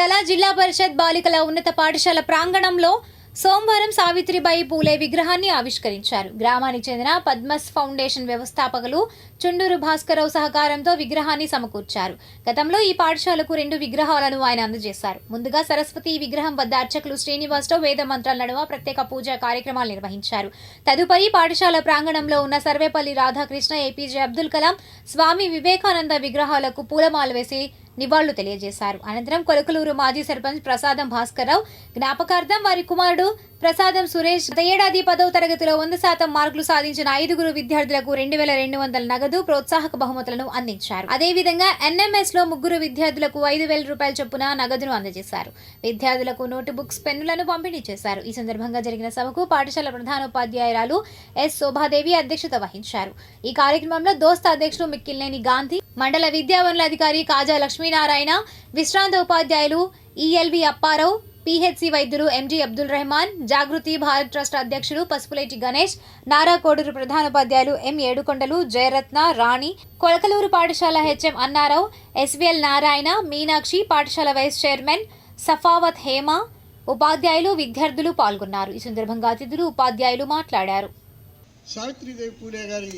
చీరాల జిల్లా పరిషత్ బాలికల ఉన్నత పాఠశాల ప్రాంగణంలో సోమవారం సావిత్రిబాయి పూలే విగ్రహాన్ని ఆవిష్కరించారు. గ్రామానికి చెందిన పద్మస్ ఫౌండేషన్ వ్యవస్థాపకులు చుండూరు భాస్కరరావు సహకారంతో విగ్రహాన్ని సమకూర్చారు. గతంలో ఈ పాఠశాలకు రెండు విగ్రహాలను ఆయన అందజేశారు. ముందుగా సరస్వతి విగ్రహం వద్ద అర్చకులు శ్రీనివాసరావు వేద మంత్రాల నడుమ ప్రత్యేక పూజా కార్యక్రమాలు నిర్వహించారు. తదుపరి పాఠశాల ప్రాంగణంలో ఉన్న సర్వేపల్లి రాధాకృష్ణ ఏపీజే అబ్దుల్ కలాం స్వామి వివేకానంద విగ్రహాలకు పూలమాల వేసి నివాళులు తెలియజేశారు. అనంతరం కొలకలూరు మాజీ సర్పంచ్ ప్రసాదం భాస్కర్రావు జ్ఞాపకార్థం వారి కుమారుడు ప్రసాదం సురేష్ గత ఏడాది పదవ తరగతిలో వంద శాతం మార్కులు సాధించిన ఐదుగురు విద్యార్థులకు రెండు వేల రెండు వందల నగదు ప్రోత్సాహక బహుమతులను అందించారు. అదేవిధంగా ఎన్ఎంఎస్లో ముగ్గురు విద్యార్థులకు ఐదు వేల రూపాయల చొప్పున నగదును అందజేశారు. విద్యార్థులకు నోటు బుక్స్ పెన్నులను పంపిణీ చేశారు. ఈ సందర్భంగా జరిగిన సభకు పాఠశాల ప్రధానోపాధ్యాయురాలు ఎస్ శోభాదేవి అధ్యక్షత వహించారు. ఈ కార్యక్రమంలో దోస్త అధ్యక్షుడు మిక్కిల్నేని గాంధీ మండల విద్యావనులాధికారి కాజా లక్ష్మీనారాయణ విశ్రాంత ఉపాధ్యాయులు ఈఎల్వి అప్పారావు పిహెచ్సి వైద్యులు ఎంజి అబ్దుల్ రెహమాన్ జాగృతి భారత్ ట్రస్ట్ అధ్యక్షులు పసుపులేటి గణేష్ నారా కోడూరు ప్రధానోపాధ్యాయులు ఎం ఏడుకొండలు జయరత్న రాణి కొలకలూరు పాఠశాల హెచ్ఎం అన్నారావు ఎస్విఎల్ నారాయణ మీనాక్షి పాఠశాల వైస్ చైర్మన్ సఫావత్ హేమ ఉపాధ్యాయులు విద్యార్థులు పాల్గొన్నారు. ఈ సందర్భంగా అతిథులు ఉపాధ్యాయులు మాట్లాడారు. సావిత్రిదేవి పూలే గారి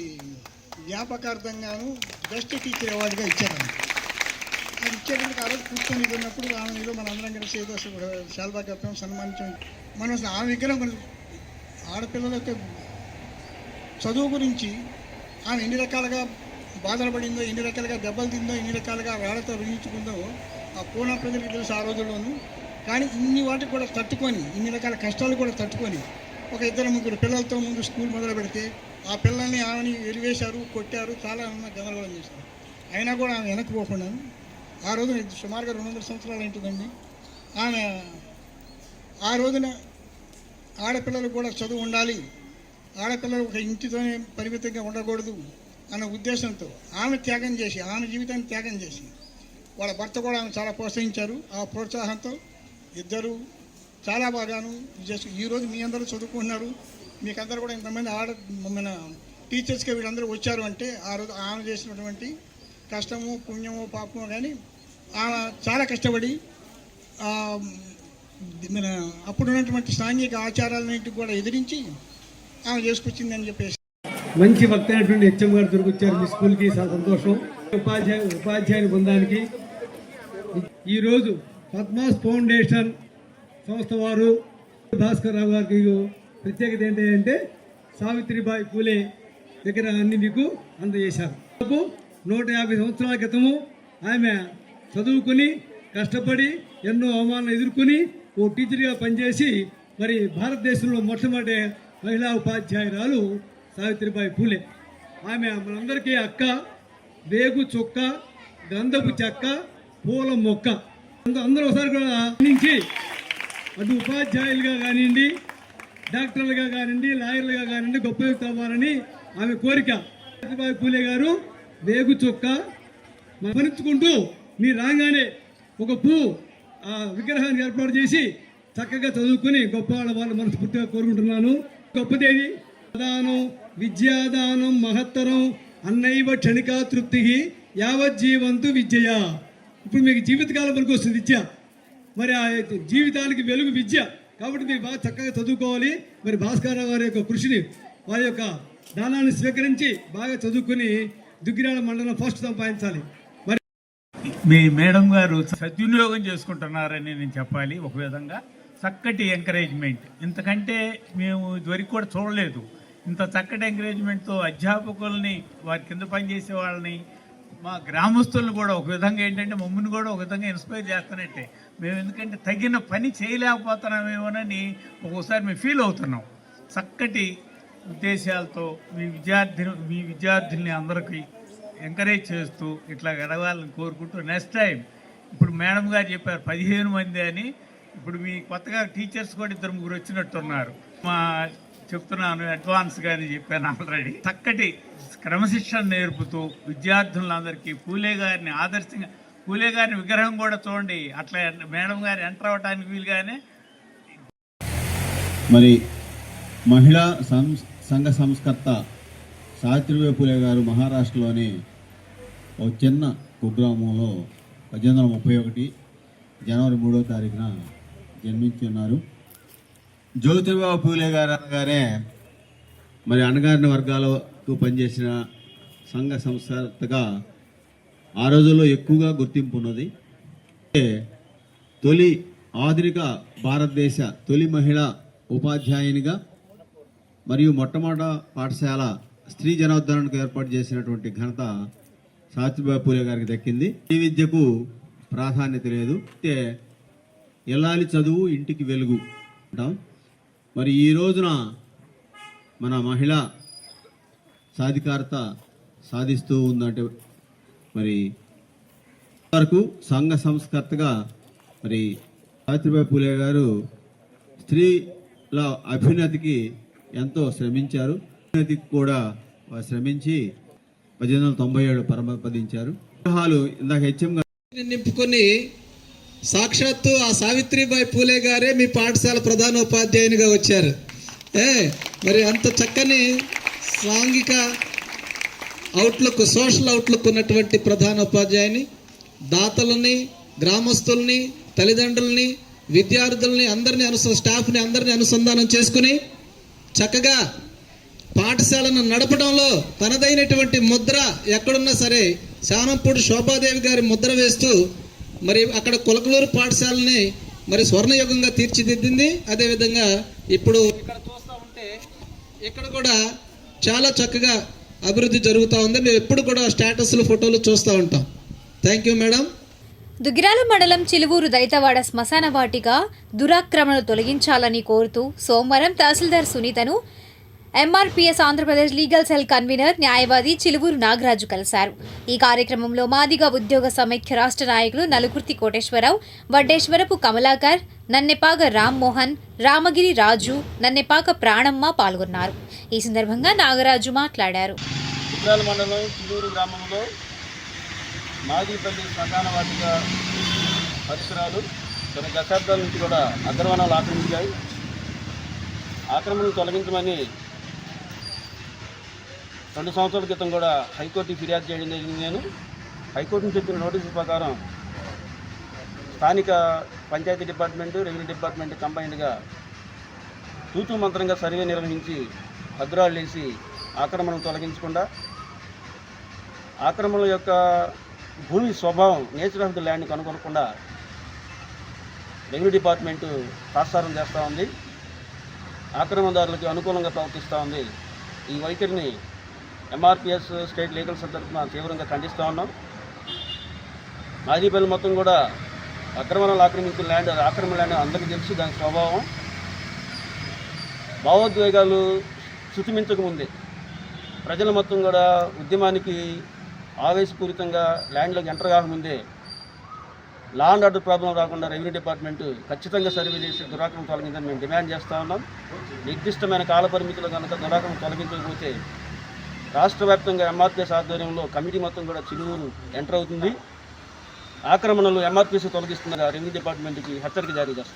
జ్ఞాపకార్థంగాను బెస్ట్ టీచర్ అవార్డుగా ఇచ్చారు అది ఇచ్చేటప్పుడు ఆ రోజు కూర్చొని ఉన్నప్పుడు ఆమె ఏదో మన అందరం కలిసి ఏదో శాల్బా కప్పాం సన్మానించాం. మనం అసలు ఆమె విగ్రహం కొంచెం ఆడపిల్లలకి చదువు గురించి ఆమె ఎన్ని రకాలుగా బాధలు పడిందో ఎన్ని రకాలుగా దెబ్బలు తిందో ఎన్ని రకాలుగా రాళ్ళతో రుణించుకుందో ఆ పూనా ప్రజలకు తెలుసు ఆ రోజుల్లోనూ. కానీ ఇన్ని వాటికి కూడా తట్టుకొని ఇన్ని రకాల కష్టాలు కూడా తట్టుకొని ఒక ఇద్దరు ముగ్గురు పిల్లలతో ముందు స్కూల్ మొదలు పెడితే ఆ పిల్లల్ని ఆమెని వెలివేశారు కొట్టారు చాలా ఆమె గందరగోళం చేశారు. అయినా కూడా ఆమె వెనక్కి పోకుండా ఆ రోజున సుమారుగా రెండు వందల సంవత్సరాలు ఉంటుందండి ఆమె ఆ రోజున ఆడపిల్లలు కూడా చదువు ఉండాలి ఆడపిల్లలు ఒక ఇంటితోనే పరిమితంగా ఉండకూడదు అన్న ఉద్దేశంతో ఆమె త్యాగం చేసి ఆమె జీవితాన్ని త్యాగం చేసి వాళ్ళ భర్త కూడా ఆమె చాలా ప్రోత్సహించారు. ఆ ప్రోత్సాహంతో ఇద్దరు చాలా బాగాను ఇది ఈరోజు మీ అందరూ చదువుకుంటున్నారు. మీకందరూ కూడా ఇంతమంది ఆడ మన టీచర్స్కి వీళ్ళందరూ వచ్చారు అంటే ఆ రోజు ఆమె చేసినటువంటి కష్టము పుణ్యము పాపము కానీ ఆమె చాలా కష్టపడి మన అప్పుడున్నటువంటి సాంఘిక ఆచారాలన్నింటికి కూడా ఎదిరించి ఆమె చేసుకొచ్చిందని చెప్పేసి. మంచి భక్తి అయినటువంటి హెచ్ఎం గారు దొరికొచ్చారు. మీ స్కూల్కి చాలా సంతోషం. ఉపాధ్యాయ ఉపాధ్యాయుని బృందానికి ఈరోజు పద్మాస్ ఫౌండేషన్ సంస్థ వారు భాస్కర్ రావు గారికి ప్రత్యేకత ఏంటంటే సావిత్రిబాయి పూలే దగ్గర అన్ని మీకు అందజేశారు. నూట యాభై సంవత్సరాల క్రితము ఆమె చదువుకుని కష్టపడి ఎన్నో అవమానాలు ఎదుర్కొని ఓ టీచర్గా పనిచేసి మరి భారతదేశంలో మొట్టమొదటి మహిళా ఉపాధ్యాయురాలు సావిత్రిబాయి పూలే. ఆమె మనందరికీ అక్క వేగు చొక్క గంధపు చెక్క పూల మొక్క. అందరూ ఒకసారి కూడా అటు ఉపాధ్యాయులుగా కానివ్వండి డాక్టర్లుగా కానివ్వండి లాయర్లుగా కానివ్వండి గొప్ప వ్యక్తి అవ్వాలని ఆమె కోరిక. సావిత్రిబాయి పూలే గారు వేగు చొక్క మరణించుకుంటూ మీరు రాగానే ఒక పువ్వు ఆ విగ్రహాన్ని ఏర్పాటు చేసి చక్కగా చదువుకుని గొప్ప వాళ్ళ వాళ్ళు మనస్ఫూర్తిగా కోరుకుంటున్నాను. గొప్పదేది? దానం విద్యాదానం మహత్తరం అన్నైవ క్షణికా తృప్తి యావజ్జీవంతు విద్యయ. ఇప్పుడు మీకు జీవితకాలం వరకు వస్తుంది విద్య. మరి ఆ జీవితానికి వెలుగు విద్య. కాబట్టి మీరు బాగా చక్కగా చదువుకోవాలి. మరి భాస్కర్ గారి యొక్క కృషిని వారి యొక్క దానాన్ని స్వీకరించి బాగా చదువుకుని దుగ్గిరాల మండలం ఫస్ట్ సంపాదించాలి. మరి మీ మేడం గారు సద్వినియోగం చేసుకుంటున్నారని నేను చెప్పాలి ఒక విధంగా. చక్కటి ఎంకరేజ్మెంట్ ఇంతకంటే మేము ఇదివరకు కూడా చూడలేదు. ఇంత చక్కటి ఎంకరేజ్మెంట్తో అధ్యాపకుల్ని వారి కింద పనిచేసే వాళ్ళని మా గ్రామస్తులను కూడా ఒక విధంగా ఏంటంటే మమ్మల్ని కూడా ఒక విధంగా ఇన్స్పైర్ చేస్తున్నట్టే. మేము ఎందుకంటే తగిన పని చేయలేకపోతున్నామేమోనని ఒక్కోసారి మేము ఫీల్ అవుతున్నాం. చక్కటి ఉద్దేశాలతో మీ విద్యార్థి మీ విద్యార్థుల్ని అందరికీ ఎంకరేజ్ చేస్తూ ఇట్లా గడవాలని కోరుకుంటూ నెక్స్ట్ టైం ఇప్పుడు మేడం గారు చెప్పారు పదిహేను మంది అని. ఇప్పుడు మీ కొత్తగా టీచర్స్ కూడా ఇద్దరు ముగ్గురు వచ్చినట్టున్నారు. మా చెప్తున్నాను అడ్వాన్స్ గాని చెప్పాను ఆల్రెడీ చక్కటి క్రమశిక్షణ నేర్పుతూ విద్యార్థులందరికీ పూలే గారిని ఆదర్శంగా పూలే గారిని విగ్రహం కూడా చూడండి. అట్లా మేడం గారు ఎంటర్ అవ్వడానికి వీలుగానే. మరి మహిళా సంఘ సంస్కర్త సావిత్రిబాయి పూలే గారు మహారాష్ట్రలోని ఒక చిన్న కుగ్రామంలో పద్దెనిమిది వందల ముప్పై ఒకటి జనవరి మూడో తారీఖున జన్మించి ఉన్నారు. జ్యోతిబాబు పూలే గారు అనగానే మరి అణగారిన వర్గాలకు పనిచేసిన సంఘ సంస్థగా ఆ రోజుల్లో ఎక్కువగా గుర్తింపు ఉన్నది. తొలి ఆధునిక భారతదేశ తొలి మహిళ ఉపాధ్యాయునిగా మరియు మొట్టమొదట పాఠశాల స్త్రీ జనోద్ధరణకు ఏర్పాటు చేసినటువంటి ఘనత సావిత్రిబాయి పూలే గారికి దక్కింది. ఈ విద్యకు ప్రాధాన్యత లేదు. అయితే ఎల్లాలి చదువు ఇంటికి వెలుగు అంటాం. మరి ఈ రోజున మన మహిళ సాధికారత సాధిస్తూ ఉందంటే మరి వరకు సంఘ సంస్కర్తగా మరి సావిత్రిబాయి పూలే గారు స్త్రీల అభ్యున్నతికి ఎంతో శ్రమించారు. అభ్యున్నతికి కూడా శ్రమించి పద్దెనిమిది వందల తొంభై ఏడు పరమపదించారు. విగ్రహాలు ఇందాక హెచ్ఎం గారు నింపుకొని సాక్షాత్తు ఆ సావిత్రిబాయి పూలే గారే మీ పాఠశాల ప్రధాన ఉపాధ్యాయునిగా వచ్చారు. ఏ మరి అంత చక్కని సాంఘిక అవుట్లుక్ సోషల్ అవుట్లుక్ ఉన్నటువంటి ప్రధాన ఉపాధ్యాయుని దాతలని గ్రామస్తుల్ని తల్లిదండ్రుల్ని విద్యార్థుల్ని అందరినీ అనుస స్టాఫ్ని అందరినీ అనుసంధానం చేసుకుని చక్కగా పాఠశాలను నడపడంలో తనదైనటువంటి ముద్ర ఎక్కడున్నా సరే శానంపూడి శోభాదేవి గారి ముద్ర వేస్తూ మరి అక్కడ కులకలూరు పాఠశాలని మరి స్వర్ణయుగంగా తీర్చిదిద్దింది. అదేవిధంగా ఇప్పుడు ఇక్కడ చూస్తూ ఉంటే ఇక్కడ కూడా చాలా చక్కగా అభివృద్ధి జరుగుతూ ఉంది. మేము ఎప్పుడు కూడా స్టేటస్లు ఫోటోలు చూస్తూ ఉంటాం. థ్యాంక్ యూ మేడం దుగిరాల మండలం చిలువూరు దైతవాడ శ్మశాన వాటిగా దురాక్రమణలు తొలగించాలని కోరుతూ సోమవారం తహసీల్దార్ సునీతను MRPS Andhra Pradesh legal cell convener న్యాయవాది చిలువూరు నాగరాజు కలిశారు. ఈ కార్యక్రమంలో మాదిగ ఉద్యోగ సమైక్య రాష్ట్ర నాయకులు నలుకుర్తి కోటేశ్వరరావు వడ్డేశ్వరపు కమలాకర్ నన్నెపాక రామ్మోహన్ రామగిరి రాజు నన్నెపాక ప్రాణమ్మ పాల్గొన్నారు. ఈ సందర్భంగా నాగరాజు మాట్లాడారు. మండలం చిలూరు గ్రామంలో మాదిపల్లి వాటిక పరిసరాలు కొన్ని దశాబ్దాల నుంచి కూడా అగ్రవనాలు ఆక్రమించాయి. తొలగించమని రెండు సంవత్సరాల క్రితం కూడా హైకోర్టుకి ఫిర్యాదు చేయడం జరిగింది నేను. హైకోర్టు నుంచి వచ్చిన నోటీసు ప్రకారం స్థానిక పంచాయతీ డిపార్ట్మెంటు రెవెన్యూ డిపార్ట్మెంట్ కంబైన్డ్గా తూతూ మంత్రంగా సర్వే నిర్వహించి అగ్రాలు వేసి ఆక్రమణలు తొలగించకుండా ఆక్రమణ యొక్క భూమి స్వభావం నేచర్ ఆఫ్ ది ల్యాండ్ కనుగొనకుండా రెవెన్యూ డిపార్ట్మెంటు తాత్సారం చేస్తూ ఉంది. ఆక్రమణదారులకు అనుకూలంగా ప్రవర్తిస్తూ ఉంది. ఈ వైఖరిని ఎంఆర్పిఎస్ స్టేట్ లీగల్ సెల్ తరఫున తీవ్రంగా ఖండిస్తూ ఉన్నాం. మాజీపల్లి మొత్తం కూడా అక్రమణలు ఆక్రమించిన ల్యాండ్ ఆక్రమణ ల్యాండ్ అందరికీ తెలుసు దాని స్వభావం. భావోద్వేగాలు శుతిమించకముందే ప్రజలు మొత్తం కూడా ఉద్యమానికి ఆవేశపూరితంగా ల్యాండ్లోకి ఎంటర్ కాకముందే లా అండ్ ఆర్డర్ ప్రాబ్లం రాకుండా రెవెన్యూ డిపార్ట్మెంట్ ఖచ్చితంగా సర్వే చేసి దురాక్రమం తొలగిందని మేము డిమాండ్ చేస్తూ ఉన్నాం. నిర్దిష్టమైన కాలపరిమితులు కనుక దురాక్రమం తొలగించకపోతే రాష్ట్ర వ్యాప్తంగా ఎంఆర్పిఎస్ ఆధ్వర్యంలో కమిటీ మొత్తం కూడా చిలువురు ఎంటర్ అవుతుంది. ఆక్రమణలు ఎంఆర్పిఎస్ తొలగిస్తున్న రెవెన్యూ డిపార్ట్మెంట్కి హెచ్చరిక జారీ చేస్తారు.